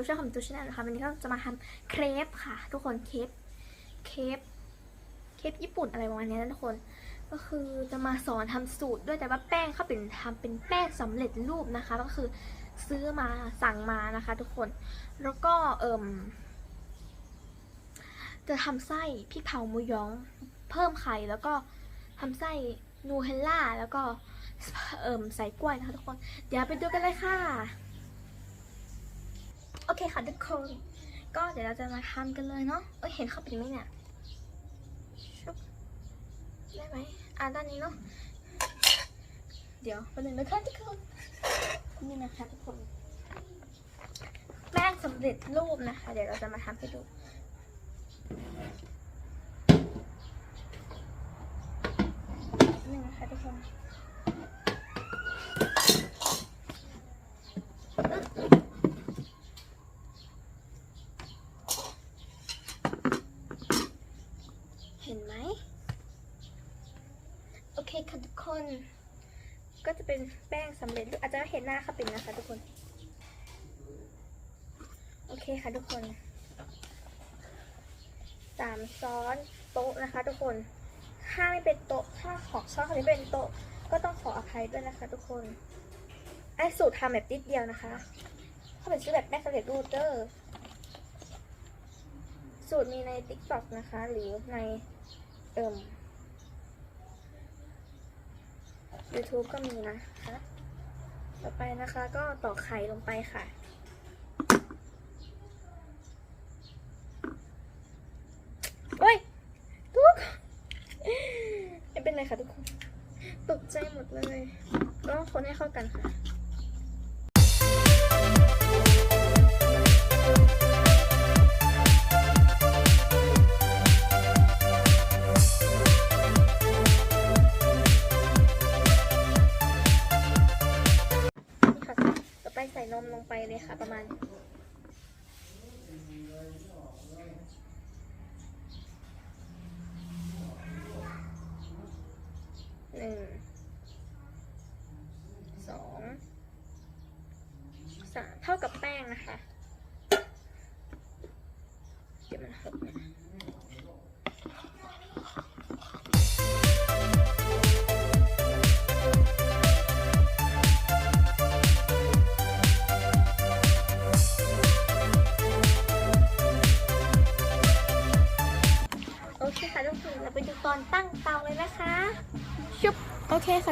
ดูช่องของตูชแนลนะคะวันนี้ก็จะมาทำเครปค่ะ ทุกคนเครปเครปเครปญี่ปุ่นอะไรประมาณนี้นะทุกคน ก็คือจะมาสอนทำสูตรด้วยแต่ว่าแป้งเขาเป็นทำเป็นแป้งสำเร็จรูปนะคะ ก็คือซื้อมาสั่งมานะคะ ทุกคน แล้วก็เอิ่มจะทำไส้พริกเผาหมูยองเพิ่มไข่แล้วก็ทำไส้นูเฮลล่าแล้วก็เอิ่มใส่กล้วยนะคะทุกคน เดี๋ยวไปดูกันเลยค่ะ โอเคค่ะทุกคน ก็เดี๋ยวเราจะมาทำกันเลยเนาะเอ้ยเห็นเขาเป็นไหมเนี่ยชุบได้ไหมอ่าด้านนี้เนาะเดี๋ยวไปเลยนะคะทุกคนนี่นะคะทุกคนแป้งสำเร็จรูปนะคะ เดี๋ยวเราจะมาทำให้ดูนี่นะคะทุกคน เห็นไหม โอเคค่ะทุ ก็จะเป็นแป้งสำเร็จรูปอาจจะเห็นหน้าค่ะเป็นนะคะทุกคน โอเคค่ะทุกคนสามซ้อนโต๊ะนะคะ ทุกคน ถ้าไม่เป็นโต๊ะถ้าขอช้อนคนนี้เป็นโต๊ะก็ต้องขออภัยด้วยนะคะ ทุกคนไอ้สูตรทำแบบนิดเดียวนะคะ เขาเป็นชื่อแบบแป้งสำเร็จรูปเตอร์สูตรมีใน TikTok นะคะ หรือในเอิ่ม YouTube ก็มีนะคะ ต่อไปนะคะก็ตอกไข่ลงไปค่ะ โอ้ยทุกไม่เป็นไรค่ะทุกคน ตกใจหมดเลย ก็คนให้เข้ากันค่ะ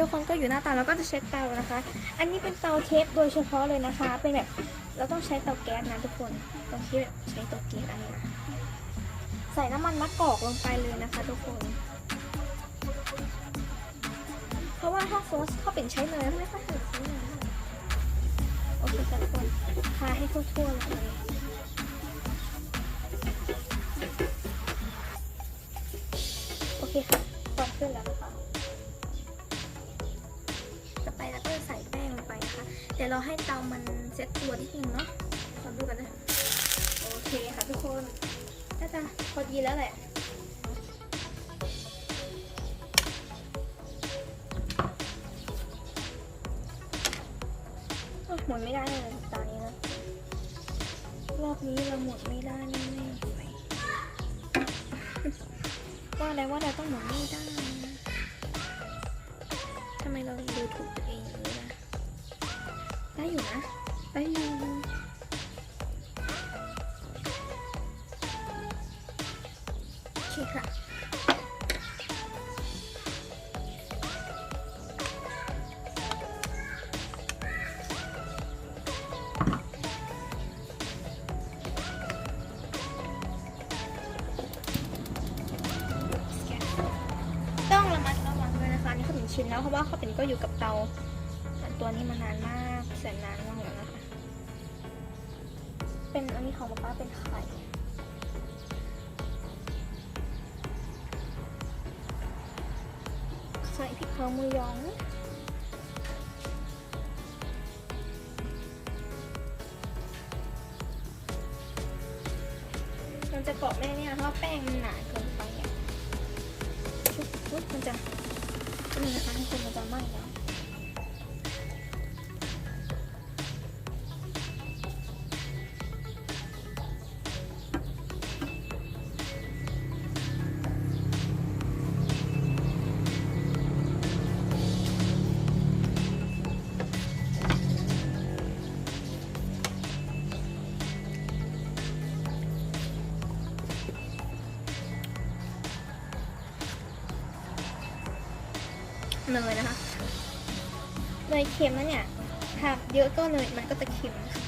ทุกคนก็อยู่หน้าเตาแล้วก็จะเช็ดเตานะคะ อันนี้เป็นเตาเทปโดยเฉพาะเลยนะคะ เป็นแบบเราต้องใช้เตาแก๊สนะทุกคนต้องที่แบบใช้เตาแก๊สอันนี้นะใส่น้ำมันมะกอกลงไปเลยนะคะ ทุกคน เพราะว่าถ้าโฟสเขาเป็นใช้เนยไม่ค่อยถึงใช้เนยโอเคทุกคนทาให้ทั่วๆเลยโอเคค่ะตอนขึ้นแล้ว เราให้เตามันเซ็ตตัวนิดนึงเนาะลองดูกันนะ โอเคค่ะทุกคนน่าจะพอดีแล้วแหละหมุนไม่ได้เลยตอนนี้นะ รอบนี้เราหมุนไม่ได้แน่ๆว่าอะไรว่าเราต้องหมุนไม่ได้ ทำไมเราดูถูก ได้อยู่นะ ได้อยู่โอเคค่ะต้องระมัดระวังด้วยนะคะนี่เขาถึงชินแล้วเพราะว่าเขาเป็นก็อยู่กับเตาตัวนี้มานานมาก แสนนานมากแล้วนะคะ เป็นอันนี้ของป๊าป้าเป็นไข่ใส่พริกเผาหมูยองมันจะเกาะแม่เนี่ยเพราะแป้งมันหนาเกินไปอะชุบชุบมันจะนี่นะคะทุกคนมันจะไหม้แล้ว เนยนะคะ เนยเค็มนะเนี่ยหากเยอะก็เนยมันก็จะเค็มนะคะ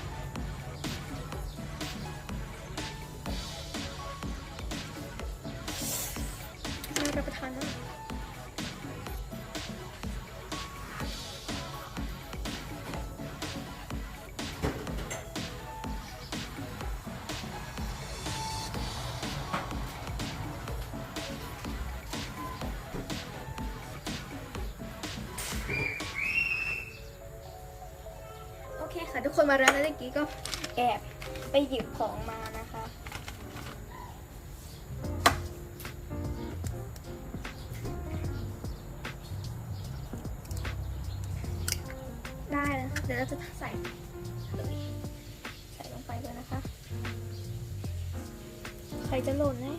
ทุกคนมาร้านแล้วเมื่อกี้ก็แอบไปหยิบของมานะคะ ได้แล้วเดี๋ยวเราจะใส่ใส่ลงไปเลยนะคะไข่จะหล่นแน่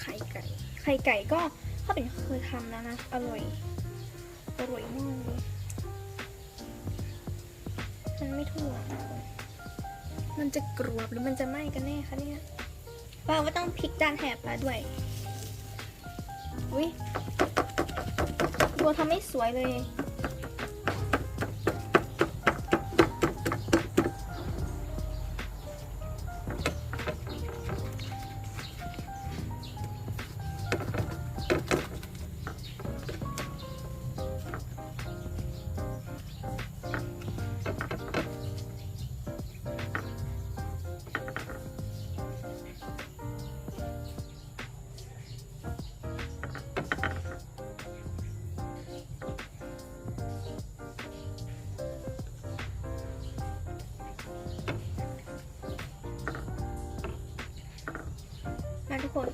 ไข่ไก่ ไข่ไก่ก็เขาเป็นเคยทำแล้วนะ อร่อย อร่อยมากเลย มันไม่ถั่วมันจะกรวบหรือมันจะไหม้กันแน่คะเนี่ยว่าว่าต้องพลิกด้านแถบปลาด้วยอุ้ยตัวทำไม่สวยเลย ทุกคน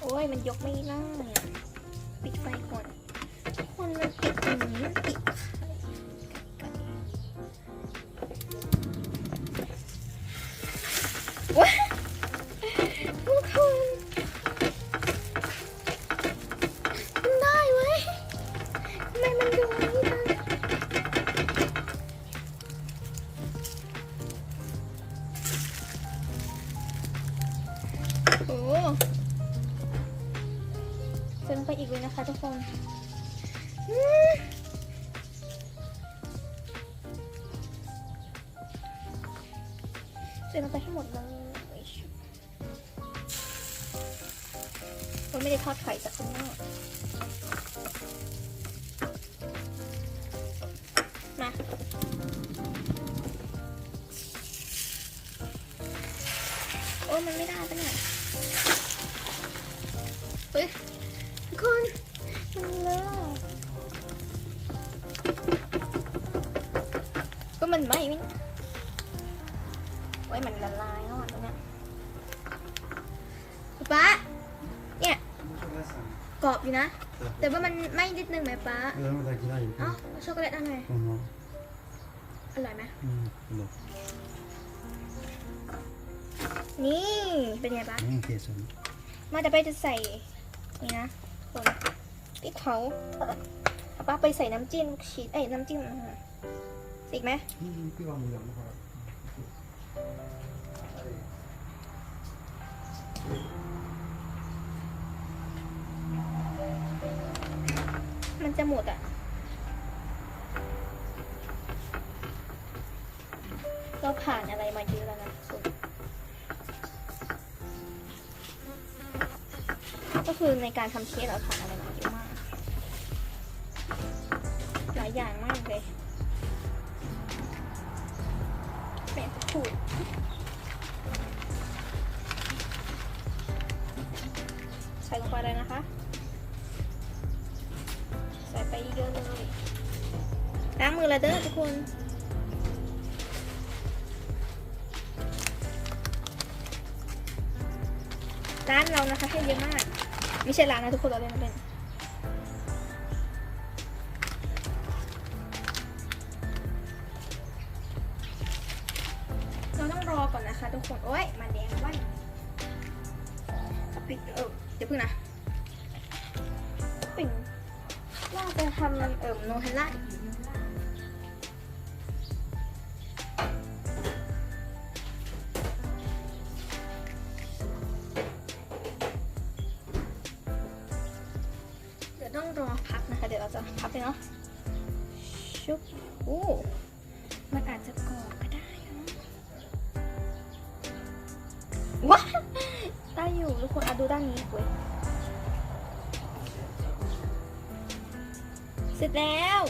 โอ้ยมันยกไม่ได้ปิดไฟก่อน คนมันติดอย่างนี้มันปิด โอ้เติมไปอีกเลยนะคะทุกคนเติมลงไปให้หมดเลยมันไม่ได้ทอดไข่จากข้างนอกมาโอ้มันไม่ได้ปะเนี่ย เฮ้ยทุกคนมันเลอะก็มันไหม่ไม่ไว้ยมันละลายแล้วอะตรงเนี้ยป๊าเนี่ยกรอบอยู่นะ แต่ว่ามันไหม่นิดนึงไหมป๊าเออมันได้กินได้อยู่เอ้าช็อกโกแลตอันไหนอ๋ออร่อยไหมอืมหลบนี่ เป็นไงป๊าอืมเกสรมาจะไปจะใส่ นี่นะคนพริกเผาเอาป้าไปใส่น้ำจิ้มชีสเอ้ยน้ำจิ้มอาหารใส่อีกไหมอืมพี่วางมือลงนะครับมันจะหมดอะ เราผ่านอะไรมาเยอะแล้วนะ ก็คือในการทำเค้กเราผ่านอะไรมาเยอะมาก หลายอย่างมากเลยแม่พูดใส่ลงไปเลยนะคะ ใส่ไปเยอะเลยล้างมือและเด้อทุกคนร้านเรานะคะให้เยอะมาก ไม่ใช่ร้านนะทุกคนเราเล่นเป็นเราต้องรอก่อนนะคะทุกคนโอ้ยมาแดงไว้ปิดเออเดี๋ยวพึ่งนะปิ่งว่าจะทำมันเอิมโนเฮล่า ต้องรอพักนะคะ เดี๋ยวเราจะพับเลยเนาะชุบโอ้มันอาจจะกรอบก็ได้เนะว้าได้อยู่ทุกคนอะดูด้านนี้เว้ยเสร็จแล้ว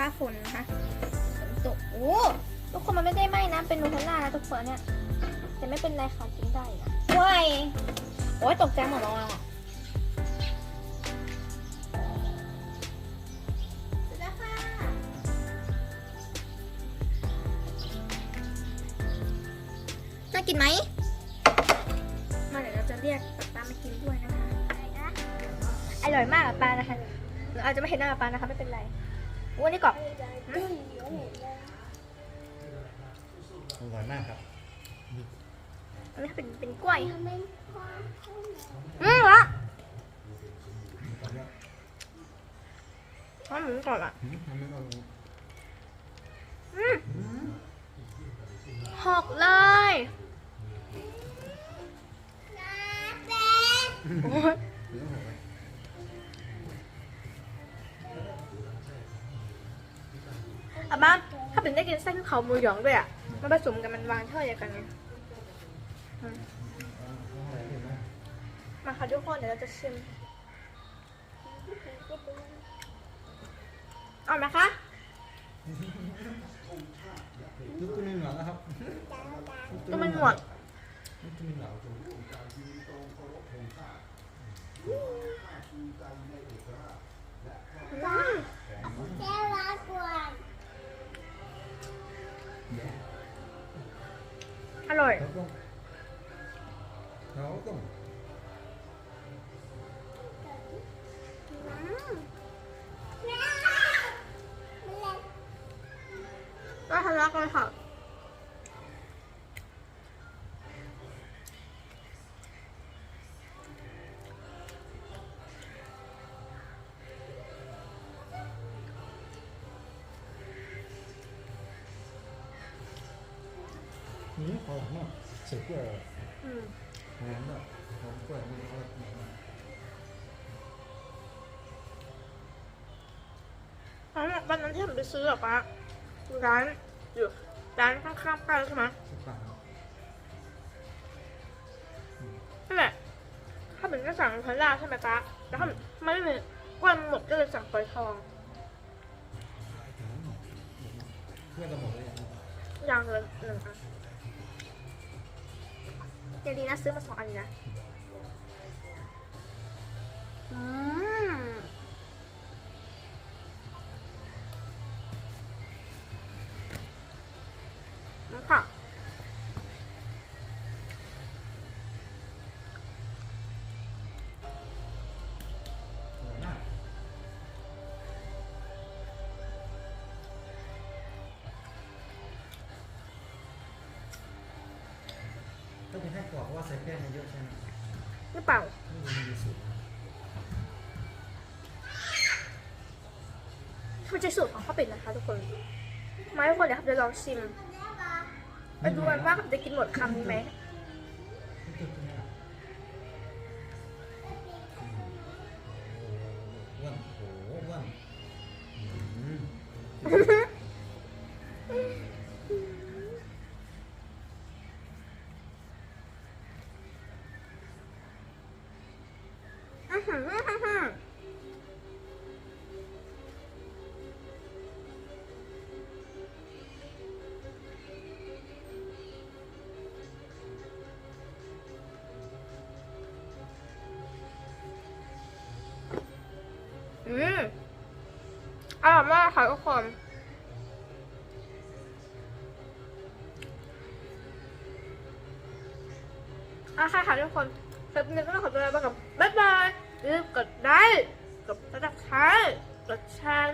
ฟ้าฝนนะคะฝนตกโอ้ทุกคนมันไม่ได้ไหม้นะเป็นนูเทลล่านะทุกคนเนี่ยแต่ไม่เป็นไรค่ะกินได้นะว้ายโอ้ยตกใจหมดแล้วอะเสร็จแล้วค่ะน่ากินไหมมาเดี๋ยวเราจะเรียกป๊าป๊ามากินด้วยนะคะอร่อยมากอะปลานะคะหนูอาจจะไม่เห็นหน้าปลานะคะไม่เป็นไร วันนี้กรอบอร่อยมากครับอันนี้เป็นเป็นกล้วยอืมวะมันเหมือนกรอบอะอืมทำไม่อร่อยอืมหอกเลยโอ้ยเนื้อหอยานถ้าเป็นได้กินไส้ขึ้นเขาหมูหยองด้วยอะ มันผสมกันมันวางเท่าเดียวกันไงอืมอร่อยเห็นไหมมาค่ะทุกคนเดี๋ยวเราจะชิม เอาไหมคะลูกตุ้มเหลืองนะครับก็มันหมวกลูกตุ้มเหลือง ร่อยแล้วก็แล้วก็ก็ทะเลาะกันค่ะากเสียกล้วยอืมหอมแบบหอมกล้วยมันอร่อยมากเพราะวันนั้นที่ผมไปซื้ออะปะร้านอยู่ร้านข้างๆป้านใช่ไหมสักปากนั่นแหละถ้าเป็นก็สั่งพาร่าใช่ไหมปะแล้วถ้ามันไม่มีกล้วยมันหมดก็เลยสั่งปลอยทองเพื่อนเราหมดเลยอะอย่างละหนึ่งอัน เดี๋ยวดีนะซื้อมาสองอันนี้นะ ว่าใส่แป้งมาเยอะใช่ไหมหรือเปล่าไม่รู้มันมีสูตรมันจะสูตรของข้าวเป็ดนะคะทุกคนมาทุกคนเดี๋ยวครับจะลองชิมไปดูกันว่าจะกินหมดคำนี้ไหมไม่ อร่อยมากค่ะทุกคนอาค่ะค่ะทุกคนคลิปนี้ก็ต้องขอตัวลาไปกับบ๊ายบายอย่าลืมกดไลค์กดติดตามกดแชร์